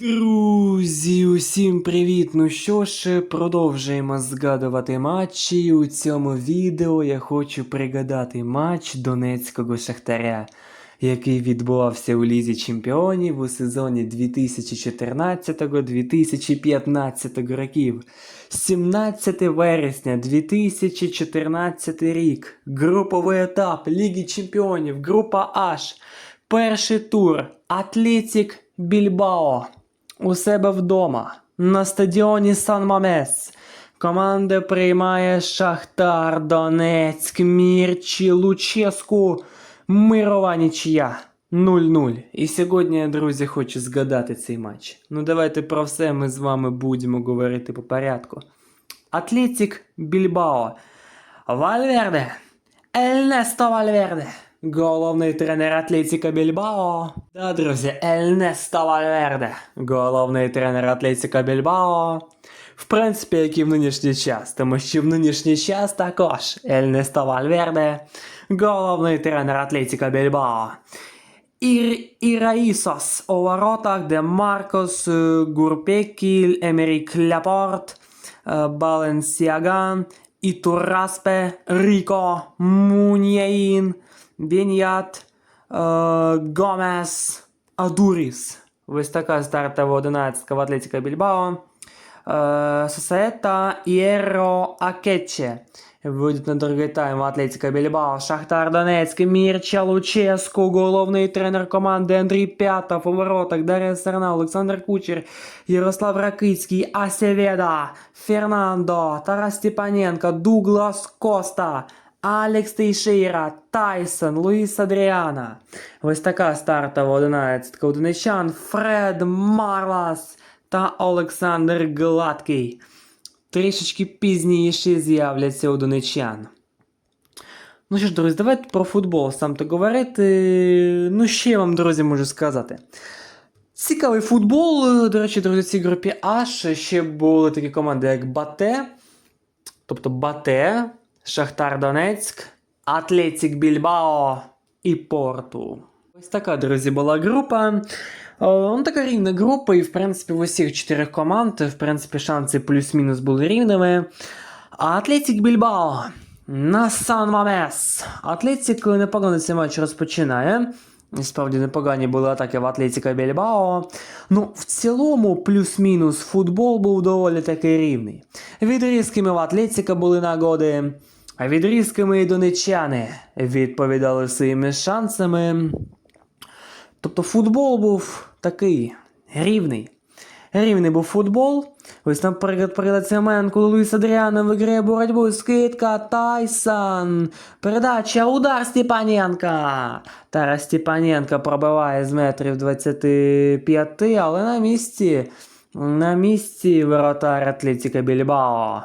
Друзі, усім привіт! Ну що ж, продовжуємо згадувати матчі. У цьому відео я хочу пригадати матч Донецького Шахтаря, який відбувався у Лізі Чемпіонів у сезоні 2014-2015 років. 17 вересня 2014 рік. Груповий етап Ліги Чемпіонів, група H. Перший тур Атлетік Більбао у себе вдома на стадіоні Сан Мамес. Команда приймає Шахтар Донецьк, Мірчі, Луческу, Мирова нічия 0-0. І сьогодні, друзі, хочу згадати цей матч. Ну давайте про все ми з вами будемо говорити по порядку. Атлетік Більбао. Вальверде. Ельнесто Вальверде. Головний тренер Атлетіка Більбао. Да, друзі, Ельнесто Вальверде. Головний тренер Атлетіка Більбао. В принципі, як і в нинішній час, тому що в нинішній час також Ельнесто Вальверде. Головний тренер Атлетіка Більбао. Ір... Іраїсос у воротах, де Маркос е, Гурпекіль, Емерік Ляпорт, е, Баленсіаган, Ітураспе, Ріко, Муньяїн, Бінят, е, Гомес, Адуріс. Ось така стартова одинадцятка в Атлетіка Більбао. Е, Сосаета Ієро Акетче. Вийдуть на другий тайм Атлетика Більбао, Шахтар Донецьк, Мірча Луческу, головний тренер команди Андрій П'ятов у воротах, Дар'я Серна, Олександр Кучер, Ярослав Ракицький, Асєвєда, Фернандо, Тарас Степаненко, Дуглас Коста, Алекс Тейшейра, Тайсон, Луїс Адріана. Ось така стартова одинадцятка донечан, Фред Марлас та Олександр Гладкий. Трішечки пізніше з'являться у донечан. Ну що ж, друзі, давайте про футбол сам то говорити. Ну, що я вам, друзі, можу сказати. Цікавий футбол. До речі, друзі, в цій групі H ще були такі команди, як Бате, тобто Бате, Шахтар Донецьк, Атлетік Більбао і Порту. Ось така, друзі, була група. Ну, така рівна група, і в принципі в усіх чотирьох команд, в принципі, шанси плюс-мінус були рівними. Атлетік Більбао на Сан Мамес. Атлетік непогано цей матч розпочинає. Справді непогані були атаки в Атлетіка Більбао. Ну, в цілому, плюс-мінус футбол був доволі таки рівний. Відрізками в Атлетіка були нагоди, а відрізками і донечани відповідали своїми шансами. Тобто футбол був такий рівний. Рівний був футбол. Ось, наприклад, передать Семенко Луїс Адріано виграє боротьбу. Скидка Тайсон. Передача, удар Степаненка. Тарас Степаненко пробиває з метрів 25, але на місці. На місці воротар Атлетіка Більбао.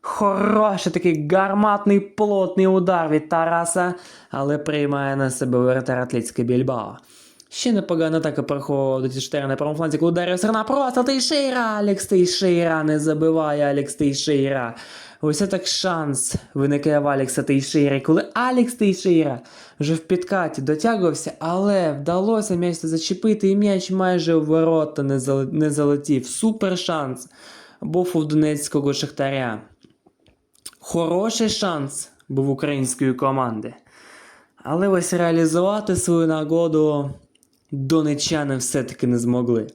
Хороший такий гарматний плотний удар від Тараса, але приймає на себе воротар Атлетіка Більбао. Ще непогана атака проходить Штер на правому фланзі, коли ударив Серна просто Тейшейра, Алекс Тейшейра не забиває Алекс Тейшейра. Ось так шанс виникає в Алекса Тейшейра, коли Алекс Тейшейра вже в підкаті дотягувався, але вдалося м'яч зачепити, і м'яч майже в ворота не, зал... не залетів. Супер шанс був у Донецького Шахтаря. Хороший шанс був української команди. Але ось реалізувати свою нагоду донечани все-таки не змогли.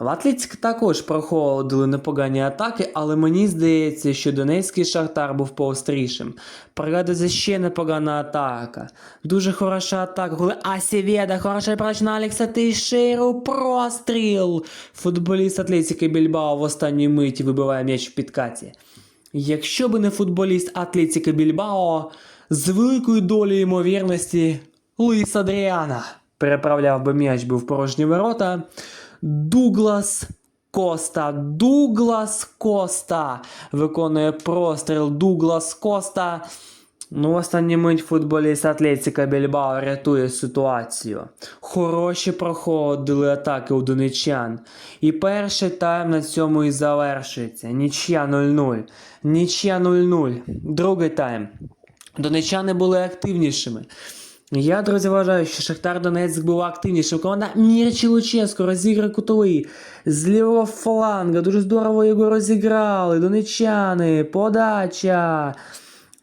В Атлетик також проходили непогані атаки, але мені здається, що Донецький Шахтар був поострішим. Пригадується ще непогана атака. Дуже хороша атака, коли Асівєда, хороша передача на Алекса Тейшеру, простріл. Футболіст Атлетики Більбао в останній миті вибиває м'яч в підкаті. Якщо би не футболіст Атлетика Більбао, з великою долею ймовірності Луїс Адріана переправляв би м'яч би в порожні ворота. Дуглас Коста. Дуглас Коста виконує простріл Дуглас Коста. Ну, останній мить футболіст Атлетика Більбао рятує ситуацію. Хороші проходили атаки у донечан. І перший тайм на цьому і завершується. Нічия 0-0. Нічия 0-0. Другий тайм. Донечани були активнішими. Я, друзі, вважаю, що Шахтар Донецьк був активнішим. Команда Мірчі Луческо розіграє кутовий з лівого фланга. Дуже здорово його розіграли. Донечани, подача.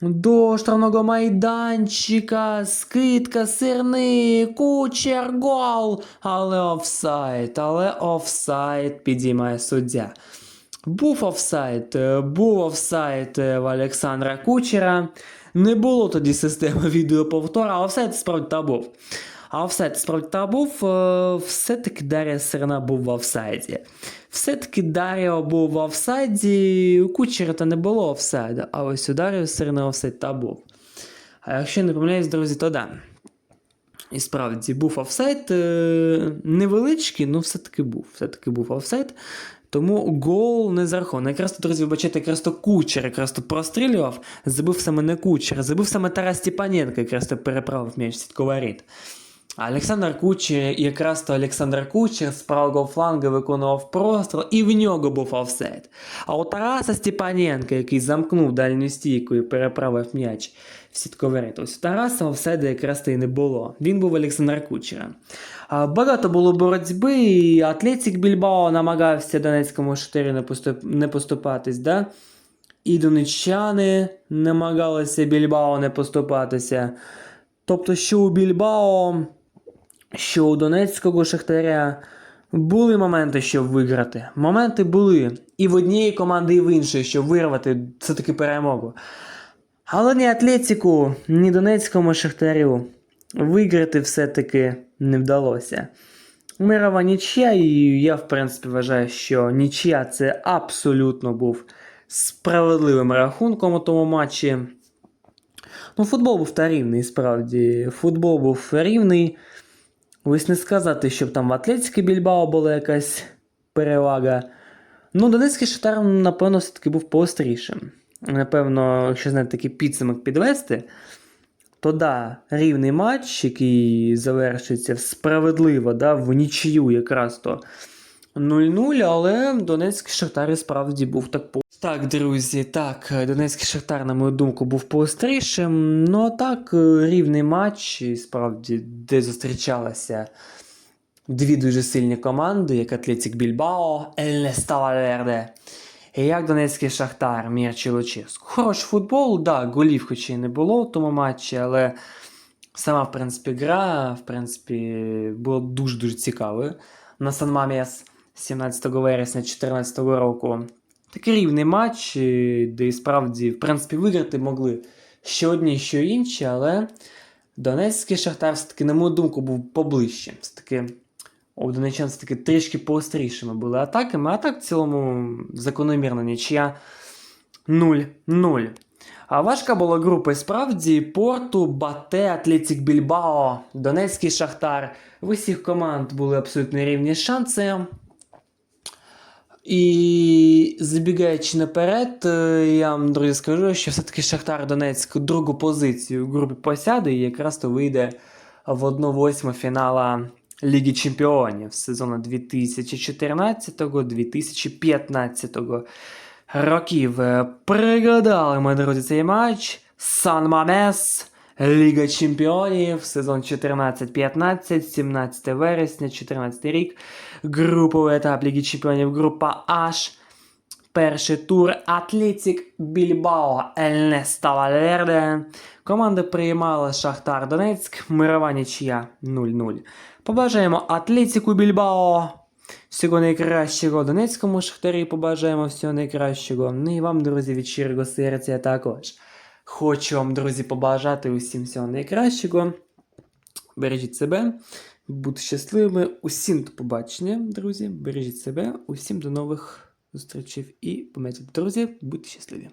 До штрафного майданчика, скидка, сирний, кучер, гол. Але офсайд, але офсайд підіймає суддя. Був офсайд, був офсайд в Олександра Кучера. Не було тоді системи відеоповтора, а офсайд справді та був. А офсайд справді та був, е, все-таки Дар'я Сирна був в офсайді. Все-таки Дар'я був в офсайді, у Кучера то не було офсайду, а ось у Дар'я Сирна офсайд та був. А якщо не помиляюсь, друзі, то да. І справді був офсайд е, невеличкий, але все-таки був. Все-таки був офсайд. Тому гол не зарахований. Якраз тут, друзі, вибачайте, якраз то кучер, якраз то прострілював, забив саме не кучер, забив саме Тарас Степаненко, якраз то переправив м'яч сітковаріт. А Олександр Кучер, якраз то Олександр Кучер з правого флангу виконував простріл, і в нього був офсайд. А у Тараса Степаненка, який замкнув дальню стійку і переправив м'яч в сітковаріт, ось у Тараса офсайду якраз то і не було. Він був Олександр Кучера. Багато було боротьби, і Атлетик Більбао намагався Донецькому Шахтарю не, не поступатись, да? і донеччани намагалися Більбао не поступатися. Тобто, що у Більбао, що у Донецького Шахтаря були моменти, щоб виграти. Моменти були і в однієї команди, і в іншої, щоб вирвати все-таки перемогу. Але ні Атлетику, ні Донецькому Шахтарю виграти все-таки не вдалося. Мирова нічия, і я, в принципі, вважаю, що нічия це абсолютно був справедливим рахунком у тому матчі. Ну, футбол був та рівний, справді. Футбол був рівний. Ось не сказати, щоб там в Атлетській Більбао була якась перевага. Ну, Донецький Шахтар, напевно, все-таки був поострішим. Напевно, якщо знаєте, такий підсумок підвести, то да, рівний матч, який завершиться справедливо, да, в нічию якраз то 0-0, але Донецький Шахтар і справді був так по. Так, друзі, так, Донецький Шахтар, на мою думку, був поострішим. Ну а так, рівний матч, і справді, де зустрічалися дві дуже сильні команди, як Атлетик Більбао, Ельнеста Вальверде. І як Донецький Шахтар, Мірчі Луческу. Хороший футбол, да, голів хоч і не було в тому матчі, але сама, в принципі, гра, в принципі, була дуже-дуже цікавою. На Сан Маміс 17 вересня 2014 року. Такий рівний матч, де і справді, в принципі, виграти могли що одні, що інші, але Донецький Шахтар все-таки, на мою думку, був поближче. Все-таки у Донеччан все-таки трішки поострішими були атаками, а так в цілому закономірна нічия 0-0. А важка була група і справді Порту, Бате, Атлетик Більбао, Донецький Шахтар. В усіх команд були абсолютно рівні шанси. І забігаючи наперед, е, я вам, друзі, скажу, що все-таки Шахтар Донецьк другу позицію в групі посяде і якраз то вийде в 1-8 фінала Ліги Чемпіонів сезону 2014-2015 років. Е, Пригадали ми, друзі, цей матч. Сан Мамес, Ліга Чемпіонів, сезон 14-15, 17 вересня, 14 рік. Груповий етап Ліги Чемпіонів, група H. Перший тур Атлетик Більбао Ельнеста Вальверде. Команда приймала Шахтар Донецьк. Мирова нічия 0-0. Побажаємо Атлетику Більбао. Всього найкращого Донецькому Шахтарі побажаємо всього найкращого. Ну і вам, друзі, від щирого серця також. Хочу вам, друзі, побажати усім всього найкращого. Бережіть себе, будьте щасливими. Усім до побачення, друзі. Бережіть себе, усім до нових зустрічей і пам'ятайте, друзі, будьте щасливі.